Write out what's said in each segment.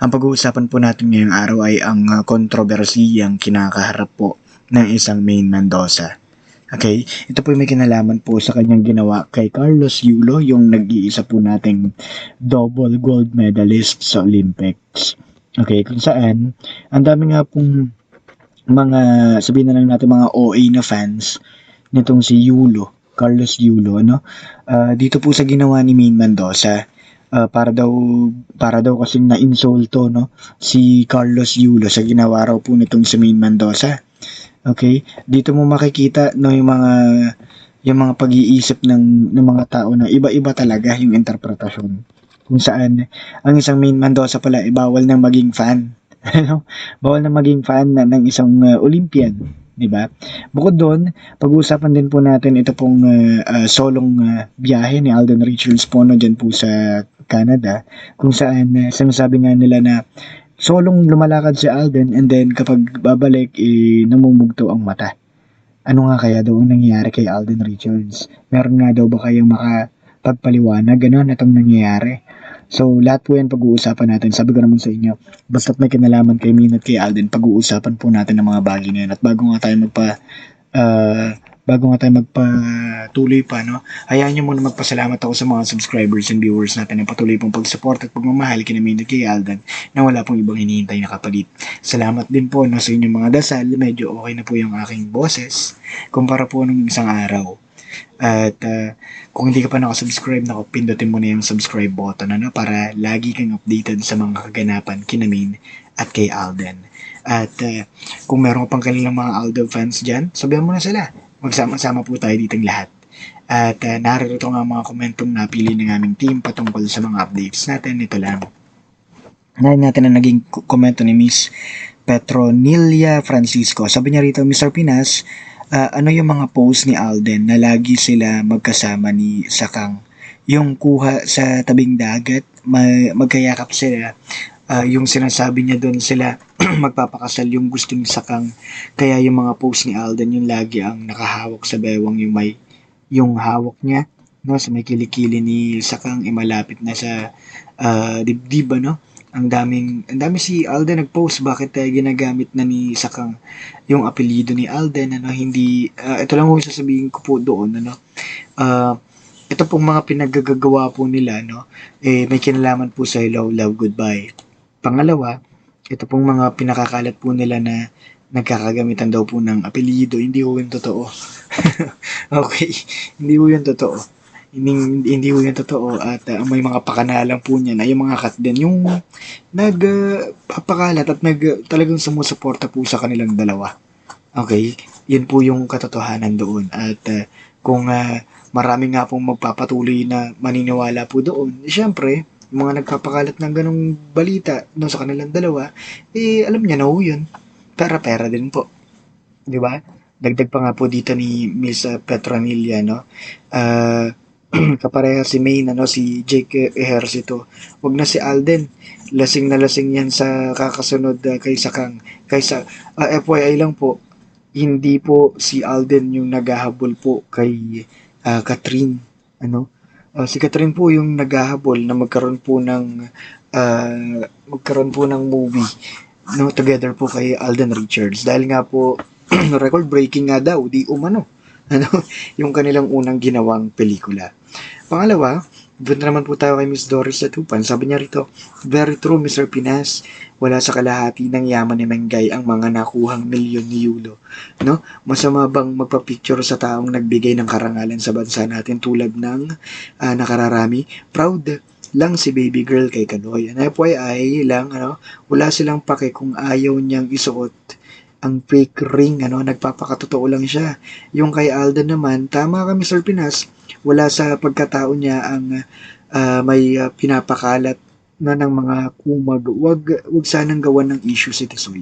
Ang pag-uusapan po natin ngayong araw ay ang uh, kontrobersiyang kinakaharap po ng isang Maine Mendoza. Okay? Ito po may kinalaman po sa kanyang ginawa kay Carlos Yulo, yung nag-iisa po nating double gold medalist sa Olympics. Okay, kung saan, ang dami nga pong mga, sabihin na lang natin mga OA na fans nitong si Yulo, Carlos Yulo, ano? Ah, dito po sa ginawa ni Maine Mendoza, ah, para daw para daw kasing na-insulto no si Carlos Yulo sa ginawa raw po nitong si Maine Mendoza. Okay? Dito mo makikita no yung mga yung mga pag-iisip ng ng mga tao na iba-iba talaga yung interpretasyon. Kung saan ang isang Maine Mendoza pala ay bawal nang maging fan. Bawal nang maging fan na ng isang uh, Olympian, 'di ba? Bukod doon, pag-uusapan din po natin ito pong uh, uh, solong uh, biyahe ni Alden Richards po no dyan po sa Canada kung saan uh, sinasabi nga nila na solong lumalakad si Alden and then kapag babalik eh, namumugto ang mata. Ano nga kaya daw ang nangyayari kay Alden Richards? Meron nga daw ba kayang makapagpaliwanag ganon itong nangyayari? So, lahat po yan pag-uusapan natin. Sabi ko naman sa inyo, basta't may kinalaman kay Min at kay Alden, pag-uusapan po natin ng mga bagay na yan. At bago nga tayo magpa, ah, bago nga tayo magpatuloy pa, no, hayaan nyo muna magpasalamat ako sa mga subscribers and viewers natin na patuloy pong pag-support at pagmamahal kina Min at kay Alden na wala pong ibang hinihintay na kapalit. Salamat din po no, sa inyong mga dasal. Medyo okay na po yung aking boses kumpara po nung isang araw. At ah, kung hindi ka pa nakasubscribe, nako, pindutin mo na yung subscribe button ano, para lagi kang updated sa mga kaganapan kina Min at kay Alden. At ah, kung meron ka pang kanilang mga Alden fans dyan, sabihan mo na sila. Magsama-sama po tayo ditong lahat. At uh, narito nga mga komentong napili ng aming team patungkol sa mga updates natin. Ito lang. Narinig natin na naging komento ni Miss Petronilia Francisco. Sabi niya rito, Mr. Pinas, ah, ano yung mga post ni Alden na lagi sila magkasama ni Sakang? Yung kuha sa tabing dagat, ma- magkayakap sila. Ah, yung sinasabi niya doon sila magpapakasal yung gustong sakang kaya yung mga post ni Alden yung lagi ang nakahawak sa bewang yung may yung hawak niya no sa may kilikili ni Sakang ay malapit na sa ah, dibdib ano ang daming ang dami si Alden nag-post bakit tayo ginagamit na ni Sakang yung apelyido ni Alden ano? Hindi ah, ito lang yung sasabihin ko po doon ano? Ah ito pong mga pinaggagawa po nila no? Eh may kinalaman po sa Hello Love Goodbye pangalawa ito pong mga pinakakalat po nila na nagkakagamitan daw po ng apelyido hindi po yung totoo. Okay hindi po yung totoo. Hindi, hindi po yung totoo at uh, may mga pakanalang po niya na yung mga kat din yung nagpapakalat at nag talagang sumusuporta po sa kanilang dalawa. Okay yun po yung katotohanan doon at uh, kung uh, marami nga pong magpapatuloy na maniniwala po doon syempre yung mga nagpapakalat ng ganong balita no, sa kanilang dalawa eh alam niya na ho yun. Pera-pera din po. Di ba? Dagdag pa nga po dito ni Miss uh, Petronilla no? Ah kapareha si Maine ano si Jake Ejercito wag na si Alden. Lasing na lasing yan sa kakasunod uh, kay Sakang kaysa uh, FYI lang po. Hindi po si Alden yung naghahabol po kay ah, Catherine ano Ah, si Catherine po yung naghahabol na magkaroon po ng ah, magkaroon po ng movie no together po kay Alden Richards. Dahil nga po record breaking nga daw di umano ano yung kanilang unang ginawang pelikula. Pangalawa doon naman po tayo kay Miss Doris Latupan. Sabi niya rito, Very true, Mr. Pinas. Wala sa kalahati ng yaman ni Mengay ang mga nakuhang milyon ni Yulo. No? Masama bang magpa-picture sa taong nagbigay ng karangalan sa bansa natin tulad ng ah, nakararami? Proud lang si baby girl kay Kanoy. And FYI lang, ano, wala silang pake kung ayaw niyang isuot ang fake ring, ano, nagpapakatotoo lang siya. Yung kay Alden naman, tama ka Mr. Pinas, wala sa pagkatao niya ang ah, may ah, pinapakalat na ng mga kumag, wag, wag sanang gawan ng issue si Tisoy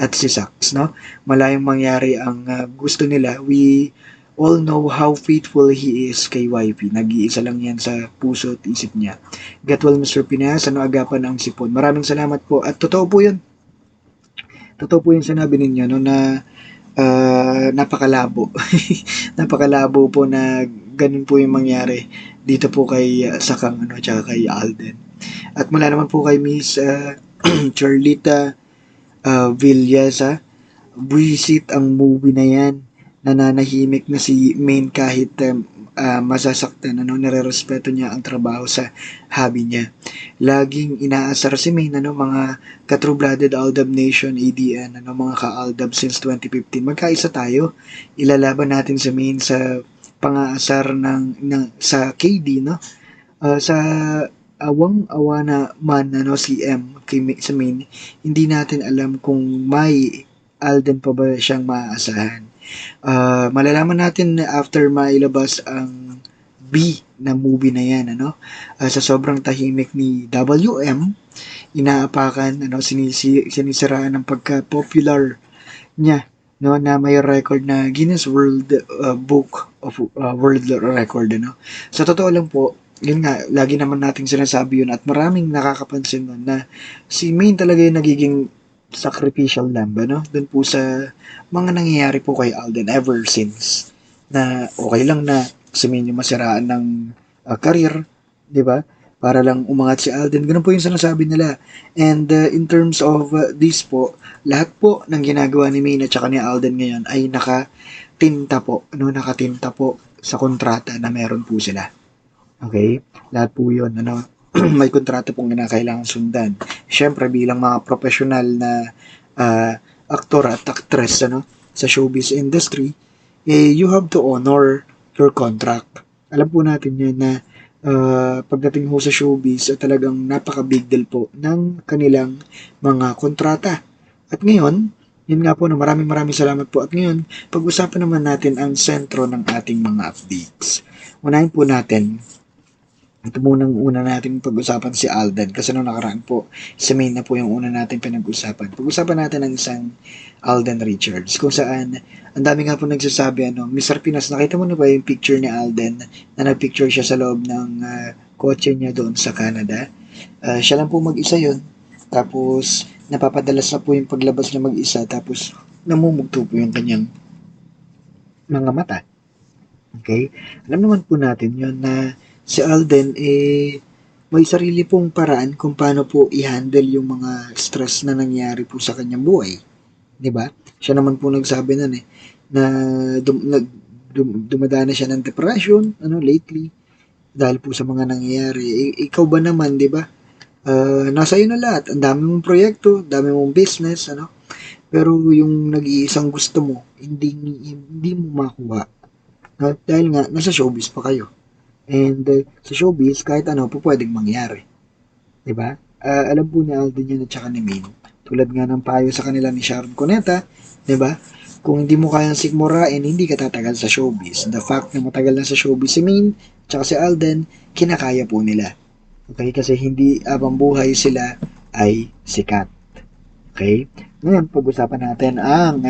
at si Sax, no? Malayong mangyari ang ah, gusto nila. We all know how faithful he is kay YP. Nag-iisa lang yan sa puso at isip niya. Get well, Mr. Pinas. Ano agapan ang sipon? Maraming salamat po. At totoo po yun. Totoo po yung sinabi ninyo, no, na ah, napakalabo. napakalabo po na ganun po yung mangyari dito po kay ah, Sakang ano, tsaka kay Alden. At mula naman po kay Miss ah, Charlita uh, Villasa, buwisit ang movie na yan. Nananahimik na si Main kahit um, ah, masasaktan, ano, nare-respeto niya ang trabaho sa hobby niya. Laging inaasar si Main, ano, mga ka-true-blooded Aldab Nation, ADN, ano, mga ka-Aldab since 2015. Magkaisa tayo. Ilalaban natin si Main sa pangaasar ng, ng sa KD, no? Ah, sa awang awa na man ano si M kay sa main hindi natin alam kung may Alden pa ba siyang maaasahan. Ah, malalaman natin na after mailabas ang B na movie na yan ano? Ah, sa sobrang tahimik ni WM inaapakan ano sinisi, sinisiraan ng pagka-popular niya no na may record na Guinness World uh, Book of uh, World Record ano? Sa totoo lang po yun nga, lagi naman nating sinasabi yun at maraming nakakapansin nun na si Main talaga yung nagiging sacrificial lamb, ano? Doon po sa mga nangyayari po kay Alden ever since na okay lang na Main yung masiraan ng uh, career, di ba? Para lang umangat si Alden. Ganun po yung sinasabi nila. And uh, in terms of uh, this po, lahat po ng ginagawa ni Main at ni Alden ngayon ay nakatinta po, ano, nakatinta po sa kontrata na meron po sila. Okay? Lahat po yun. Ano? may kontrata pong kinakailangan sundan. Siyempre, bilang mga professional na ah, aktor at actress ano, sa showbiz industry, eh, you have to honor your contract. Alam po natin yan na ah, pagdating ho sa showbiz, eh, talagang napaka-big deal po ng kanilang mga kontrata. At ngayon, yun nga po na maraming maraming salamat po. At ngayon, pag-usapan naman natin ang sentro ng ating mga updates. Unahin po natin ito munang una natin pag-usapan si Alden kasi nung nakaraan po, si Main na po yung una natin pinag-usapan. Pag-usapan natin ang isang Alden Richards kung saan ang dami nga po nagsasabi ano, Mr. Pinas, nakita mo na ba yung picture ni Alden na nagpicture siya sa loob ng ah, kotse niya doon sa Canada? Ah, siya lang po mag-isa yun. Tapos, napapadalas na po yung paglabas niya mag-isa. Tapos, namumugto po yung kanyang mga mata. Okay? Alam naman po natin yun na si Alden eh may sarili pong paraan kung paano po i-handle yung mga stress na nangyari po sa kanyang buhay. 'Di ba? Siya naman po nagsabi nun eh na dum, nag, dum, dumadana siya ng depression ano lately dahil po sa mga nangyayari. I- ikaw ba naman, 'di ba? Ah, nasa iyo na lahat. Ang dami mong proyekto, dami mong business, ano? Pero yung nag-iisang gusto mo, hindi hindi mo makuha. No? Dahil nga nasa showbiz pa kayo. And uh, sa showbiz, kahit ano po pwedeng mangyari. ba? Ah, alam po ni Alden yan at saka ni Maine. Tulad nga ng payo sa kanila ni Sharon Cuneta, ba? Kung hindi mo kayang sigmurain, hindi ka tatagal sa showbiz. The fact na matagal na sa showbiz si Maine at saka si Alden, kinakaya po nila. Okay? Kasi hindi abang buhay sila ay sikat. Okay? Ngayon, pag-usapan natin ang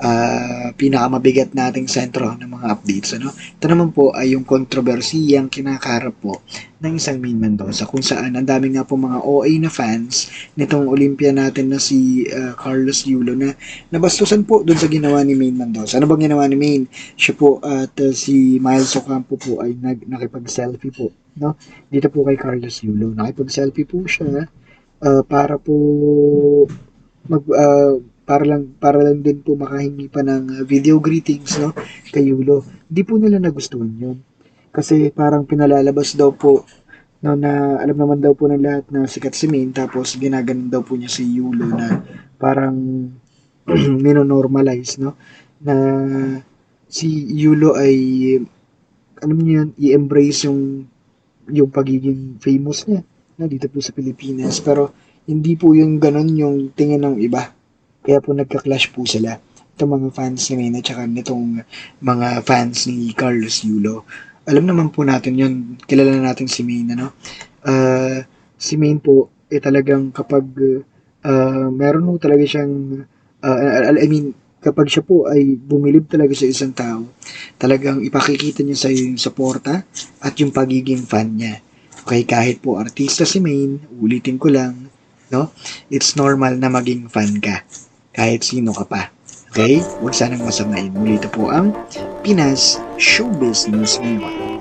ah, pinakamabigat nating sentro ng mga updates. Ano? Ito naman po ay yung kontrobersiyang kinakaharap po ng isang Main Mendoza kung saan ang dami nga po mga OA na fans nitong Olympia natin na si ah, Carlos Yulo na nabastusan po doon sa ginawa ni Main Mendoza. Ano bang ginawa ni Main? Siya po at ah, si Miles Ocampo po ay nag, nakipag-selfie po. No? Dito po kay Carlos Yulo. Nakipag-selfie po siya ah, para po mag ah, para lang para lang din po makahingi pa ng uh, video greetings no kay Yulo. Hindi po nila nagustuhan 'yun. Kasi parang pinalalabas daw po no na alam naman daw po ng lahat na sikat si Main tapos ginaganon daw po niya si Yulo na parang minonormalize no na si Yulo ay alam niyo yun, i-embrace yung yung pagiging famous niya na dito po sa Pilipinas pero hindi po yung ganon yung tingin ng iba kaya po nagka-clash po sila. Itong mga fans ni Maine at saka nitong mga fans ni Carlos Yulo. Alam naman po natin yun. Kilala natin si Maine, ano? Ah, si Maine po, eh talagang kapag uh, meron po talaga siyang, uh, I mean, kapag siya po ay bumilib talaga sa isang tao, talagang ipakikita niya sa iyo yung suporta at yung pagiging fan niya. Okay, kahit po artista si Maine, ulitin ko lang, no? It's normal na maging fan ka. Kahit sino ka pa. Okay? Huwag sanang masamain. Muli ito po ang Pinas Showbiz News ngayon.